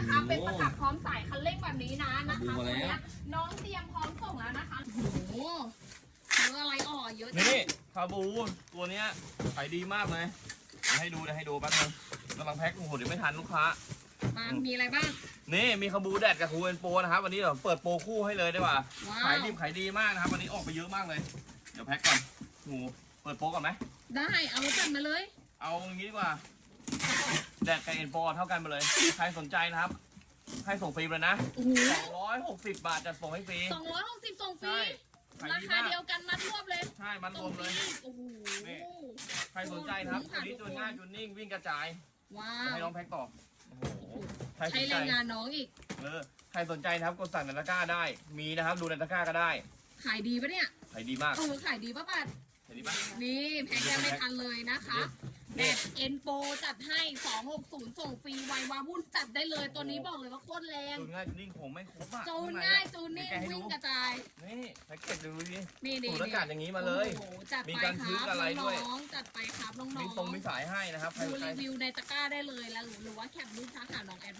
นะคะ เป็นประกับพร้อมสายคันเร่งแบบนี้นะนะคะดูมาแล้วตัวเนี้ยน้องเตรียมพร้อมส่งแล้วนะคะ โอ้โหเยอะอะไรอ่อเยอะจังนี่คาบูตัวเนี้ยขายดีมากเลยเดี๋ยวให้ดูเดี๋ยวให้ดูแป๊บนึงกำลังแพ็คโอ้โหเดี๋ยวไม่ทันลูกค้า มามีอะไรบ้าง นี่มีคาบูแดดกับคูเอนโปนะครับวันนี้เราเปิดโปรคู่ให้เลยได้ป่ะว้าขายวดีขายดีมากนะครับวันนี้ออกไปเยอะมากเลย เดี๋ยวแพ็คก่อนโอ้โหเปิดโปรก่อนไหมได้เอาจัดมาเลย เอาอย่างนี้ดีกว่า แดดกับเอ็นโปรเท่ากันไปเลย ใครสนใจนะครับ ให้ส่งฟรีเลยนะ โอ้โห260 บาทจะส่งให้ฟรี สองร้อยหกสิบส่งฟรี ใช่ขายราดีคามาก เดียวกันมัดรวบเลยใช่ มันรส่วงมฟเลรีย โอ้โห นี่ ใครสนใจนะครับตัวนี้จูนง่ายจูนนิ่งวิ่งกระจาย ว้าให้น้อวงแพ็คต่อ โอ้โห ใครสใช้นแรใจ งงานน้องอีก เออ ใครสนใจนะครับกดสั่งในตะกร้าได้ มีนะครับ ดูในตะกร้าก็ได้ขายดีปะเนี่ย ขายดีมากเออขายดีปะปัดขายดีมาก นี่แพ็คยังไม่ทันเลยนะคะ แดดเอ็นโปจัดให้ 260 ส่งฟรีไววาวุ่นจัดได้เลย ตัวนี้บอกเลยว่าโคตรแรง จูนง่ายจูนนิ่งผมไม่คุ้มอะจูนข้ในง่ายอะจูนนิ่งแกะให้ดูวิ่งกระจาย นี่แพ็กเกจดูดินี่นี่สูตรอากาศอย่างนี้มาเลย โอ้โหจัดมีไปการคทึรักบอะไรด้วย น้องๆจัดไปครับน้องมีทรงมีสายให้นะครับใครๆดูสนใจรีวิวในตะกร้าได้เลยแล้วหรือว่าแคปรูปทักหาน้องแอดมินค่ะไป